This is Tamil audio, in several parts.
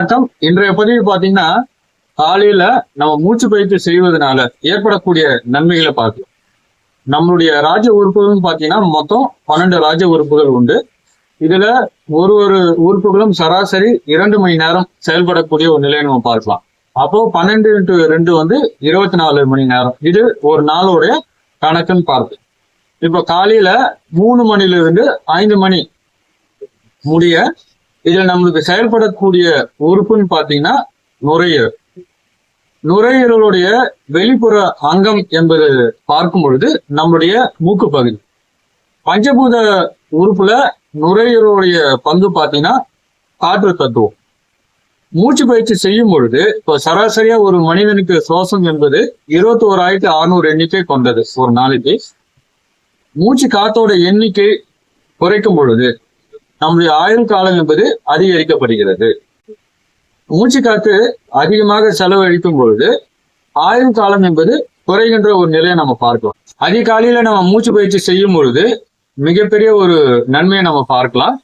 வணக்கம் இன்றைய பதிவு பாத்தீங்கன்னா காலையில நம்ம மூச்சு பயிற்சி செய்வதனால ஏற்படக்கூடிய நன்மைகளை பார்க்கலாம். நம்மளுடைய ராஜ உறுப்புகள் பாத்தீங்கன்னா மொத்தம் பன்னெண்டு ராஜ உறுப்புகள் உண்டு. இதுல ஒரு ஒரு உறுப்புகளும் சராசரி இரண்டு மணி நேரம் செயல்படக்கூடிய ஒரு நிலையை நம்ம பார்க்கலாம். அப்போ பன்னெண்டு இன்ட்டு ரெண்டு வந்து இருபத்தி நாலு மணி நேரம். இது ஒரு நாளுடைய கணக்குன்னு பார்த்து இப்போ காலையில மூணு மணிலிருந்து ஐந்து மணி முடிய இதுல நம்மளுக்கு செயல்படக்கூடிய உறுப்புன்னு பாத்தீங்கன்னா நுரையீரல். நுரையீரலுடைய வெளிப்புற அங்கம் என்பது பார்க்கும் பொழுது நம்முடைய மூக்கு பகுதி. பஞ்சபூத உறுப்புல நுரையீரலுடைய பங்கு பாத்தீங்கன்னா காற்று தத்துவம். மூச்சு பயிற்சி செய்யும் பொழுது இப்போ சராசரியா ஒரு மனிதனுக்கு சுவாசம் என்பது இருபத்தி ஓராயிரத்தி அறுநூறு எண்ணிக்கை கொண்டது ஒரு நாளைக்கு. மூச்சு காத்தோட எண்ணிக்கை குறைக்கும் பொழுது நம்முடைய ஆயுள் காலம் என்பது அதிகரிக்கப்படுகிறது. மூச்சு காத்து அதிகமாக செலவழிக்கும் பொழுது ஆயுள் காலம் என்பது குறைகின்ற ஒரு நிலையை நம்ம பார்க்கலாம். அதிகாலையில நம்ம மூச்சு பயிற்சி செய்யும் பொழுது மிகப்பெரிய ஒரு நன்மையை நம்ம பார்க்கலாம்.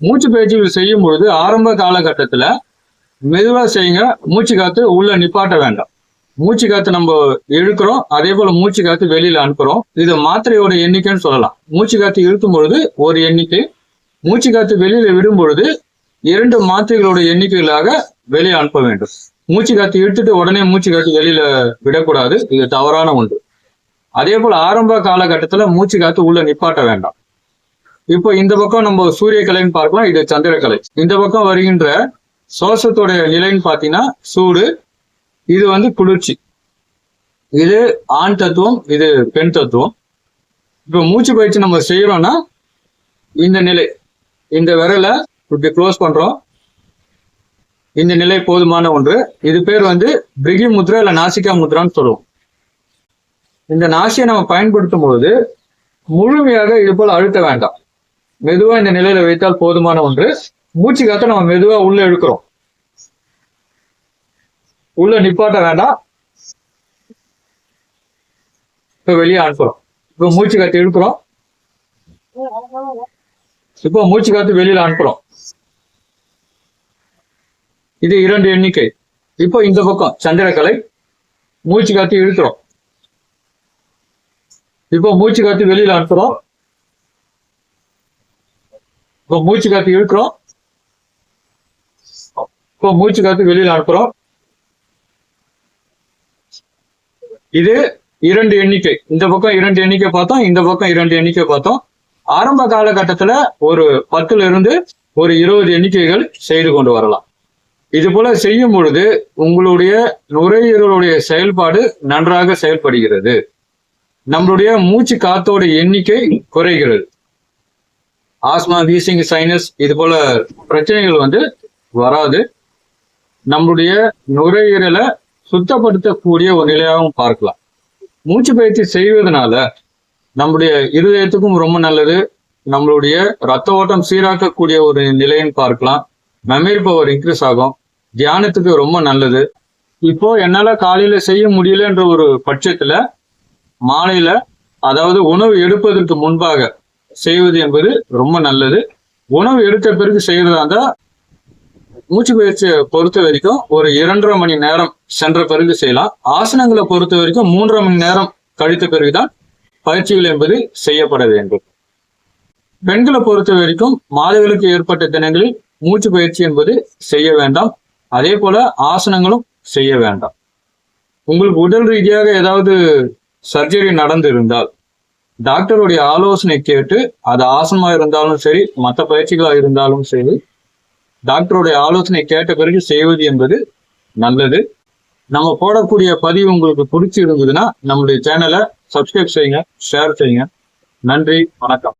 மூச்சு பயிற்சிகள் செய்யும் பொழுது ஆரம்ப காலகட்டத்துல மெதுவா செய்யுங்க மூச்சு காத்து உள்ள நிப்பாட்ட வேண்டாம். மூச்சு காத்து நம்ம இழுக்கிறோம் அதே போல மூச்சு காத்து வெளியில அனுப்புறோம். இது மாத்திரையோட எண்ணிக்கைன்னு சொல்லலாம். மூச்சு காத்து இழுக்கும் பொழுது ஒரு எண்ணிக்கை மூச்சு காற்று வெளியில விடும் பொழுது இரண்டு மாத்திரைகளோட எண்ணிக்கைகளாக வெளியே அனுப்ப வேண்டும். மூச்சு காத்து இழுத்துட்டு உடனே மூச்சு காற்று வெளியில விடக்கூடாது. இது தவறான ஒன்று. அதே போல ஆரம்ப காலகட்டத்துல மூச்சு காத்து உள்ள நிப்பாட்ட வேண்டாம். இப்போ இந்த பக்கம் நம்ம சூரிய கலைன்னு பார்க்கலாம் இது சந்திரக்கலை இந்த பக்கம் வருகின்ற சுவாசத்துடைய நிலைன்னு பார்த்தீங்கன்னா சூடு இது வந்து குளிர்ச்சி. இது ஆண் தத்துவம் இது பெண் தத்துவம். இப்போ மூச்சு பயிற்சி நம்ம செய்யறோம்னா இந்த நிலை இந்த விரலை இப்படி க்ளோஸ் பண்றோம். இந்த நிலை போதுமான ஒன்று. இது பேர் வந்து பிரிகி முத்ரா இல்ல நாசிகா முத்ரான்னு சொல்லுவோம். இந்த நாசியை நம்ம பயன்படுத்தும் பொழுது முழுமையாக இது போல அழுத்த வேண்டாம். மெதுவா இந்த நிலையில வைத்தால் போதுமான ஒன்று. மூச்சு காத்த நம்ம மெதுவா உள்ள இழுக்கிறோம். உள்ள நிப்பாட்ட வேண்டாம். இப்ப வெளியே அனுப்புறோம். இப்ப மூச்சு காத்து இழுக்கிறோம். இப்போ மூச்சு காத்து வெளியில அனுப்புறோம். இது இரண்டு எண்ணிக்கை. இப்போ இந்த பக்கம் சந்திரக்கலை மூச்சு காத்து இழுக்கிறோம். இப்போ மூச்சு காத்து வெளியில அனுப்புறோம். இப்போ மூச்சு காத்து இழுக்கிறோம். இப்போ மூச்சு காத்து வெளியில அனுப்புறோம். இது இரண்டு எண்ணிக்கை. இந்த பக்கம் இரண்டு எண்ணிக்கை பார்த்தோம் இந்த பக்கம் இரண்டு எண்ணிக்கை பார்த்தோம். ஆரம்ப காலகட்டத்துல ஒரு பத்துல இருந்து ஒரு இருபது எண்ணிக்கைகள் செய்து கொண்டு வரலாம். இது போல செய்யும் பொழுது உங்களுடைய நுரையீரலுடைய செயல்பாடு நன்றாக செயல்படுகிறது. நம்மளுடைய மூச்சு காத்தோட எண்ணிக்கை குறைகிறது. ஆஸ்மா வீசிங் சைனஸ் இது போல பிரச்சனைகள் வந்து வராது. நம்மளுடைய நுரையீரலை சுத்தப்படுத்தக்கூடிய ஒரு நிலையாகவும் பார்க்கலாம். மூச்சு பயிற்சி செய்வதனால நம்முடைய இருதயத்துக்கும் ரொம்ப நல்லது. நம்மளுடைய ரத்த ஓட்டம் சீராக்கக்கூடிய ஒரு நிலைன்னு பார்க்கலாம். மெமரி பவர் இன்க்ரீஸ் ஆகும். தியானத்துக்கு ரொம்ப நல்லது. இப்போ என்னால காலையில செய்ய முடியலன்ற ஒரு பட்சத்துல மாலையில அதாவது உணவு எடுப்பதற்கு முன்பாக செய்வது என்பது ரொம்ப நல்லது. உணவு எடுத்த பிறகு செய்யறதா இருந்தா மூச்சு பயிற்சியை பொறுத்த வரைக்கும் ஒரு இரண்டரை மணி நேரம் சென்ற பிறகு செய்யலாம். ஆசனங்களை பொறுத்த வரைக்கும் மூன்றரை மணி நேரம் கழித்த பிறகுதான் பயிற்சிகள் என்பது செய்யப்பட வேண்டும். பெண்களை பொறுத்த வரைக்கும் மாதவிலக்கு ஏற்பட்ட தினங்களில் மூச்சு பயிற்சி என்பது செய்ய வேண்டாம். அதே போல ஆசனங்களும் செய்ய வேண்டாம். உங்களுக்கு உடல் ரீதியாக ஏதாவது சர்ஜரி நடந்து இருந்தால் டாக்டருடைய ஆலோசனை கேட்டு அது ஆசனமா இருந்தாலும் சரி மற்ற பயிற்சிகளாக இருந்தாலும் சரி டாக்டருடைய ஆலோசனை கேட்ட பிறகு செய்வது என்பது நல்லது. நம்ம போடக்கூடிய பதிவு உங்களுக்கு பிடிச்சி இருந்ததுன்னா நம்முடைய சேனலை சப்ஸ்கிரைப் செய்யுங்க ஷேர் செய்யுங்க. நன்றி வணக்கம்.